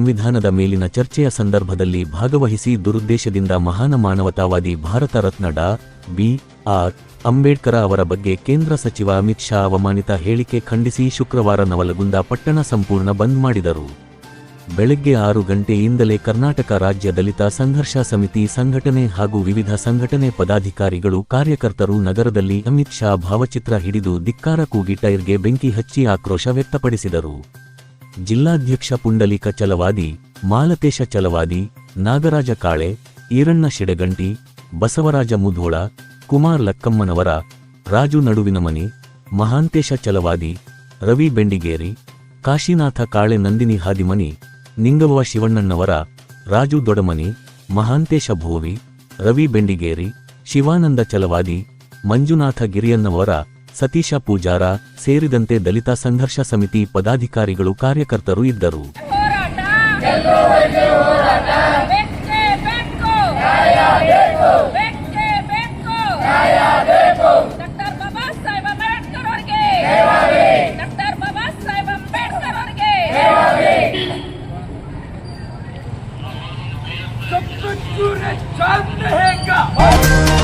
ಸಂವಿಧಾನದ ಮೇಲಿನ ಚರ್ಚೆಯ ಸಂದರ್ಭದಲ್ಲಿ ಭಾಗವಹಿಸಿ ದುರುದ್ದೇಶದಿಂದ ಮಹಾನ ಮಾನವತಾವಾದಿ ಭಾರತ ರತ್ನ ಡಾ. ಬಿ. ಆರ್. ಅಂಬೇಡ್ಕರ ಅವರ ಬಗ್ಗೆ ಕೇಂದ್ರ ಸಚಿವ ಅಮಿತ್ ಶಾ ಅವಮಾನಿತ ಹೇಳಿಕೆ ಖಂಡಿಸಿ ಶುಕ್ರವಾರ ನವಲಗುಂದ ಪಟ್ಟಣ ಸಂಪೂರ್ಣ ಬಂದ್ ಮಾಡಿದರು. ಬೆಳಗ್ಗೆ ಆರು ಗಂಟೆಯಿಂದಲೇ ಕರ್ನಾಟಕ ರಾಜ್ಯ ದಲಿತ ಸಂಘರ್ಷ ಸಮಿತಿ ಸಂಘಟನೆ ಹಾಗೂ ವಿವಿಧ ಸಂಘಟನೆ ಪದಾಧಿಕಾರಿಗಳು ಕಾರ್ಯಕರ್ತರು ನಗರದಲ್ಲಿ ಅಮಿತ್ ಶಾ ಭಾವಚಿತ್ರ ಹಿಡಿದು ಧಿಕ್ಕಾರ ಕೂಗಿ ಟೈರ್ಗೆ ಬೆಂಕಿ ಹಚ್ಚಿ ಆಕ್ರೋಶ ವ್ಯಕ್ತಪಡಿಸಿದರು. ಜಿಲ್ಲಾಧ್ಯಕ್ಷ ಪುಂಡಲಿಕ ಚಲವಾದಿ, ಮಾಲತೇಶ ಚಲವಾದಿ, ನಾಗರಾಜ ಕಾಳೆ, ಈರಣ್ಣ ಶಿಡಗಂಟಿ, ಬಸವರಾಜ ಮುಧೋಳ, ಕುಮಾರ್ ಲಕ್ಕಮ್ಮನವರ, ರಾಜು ನಡುವಿನ ಮನೆ ಮಹಾಂತೇಶ ಚಲವಾದಿ, ರವಿ ಬೆಂಡಿಗೇರಿ, ಕಾಶಿನಾಥ ಕಾಳೆ ನಂದಿನಿ ಹಾದಿಮನಿ, ನಿಂಗವ್ವ ಶಿವಣ್ಣನವರ, ರಾಜು ದೊಡಮನಿ, ಮಹಾಂತೇಶ ಭೋವಿ, ರವಿ ಬೆಂಡಿಗೇರಿ, ಶಿವಾನಂದ ಚಲವಾದಿ, ಮಂಜುನಾಥ ಗಿರಿಯನ್ನವರ ಸತೀಶ ಪೂಜಾರ ಸೇರಿದಂತೆ ದಲಿತ ಸಂಘರ್ಷ ಸಮಿತಿ ಪದಾಧಿಕಾರಿಗಳು ಕಾರ್ಯಕರ್ತರು ಇದ್ದರು. चांद रहेगा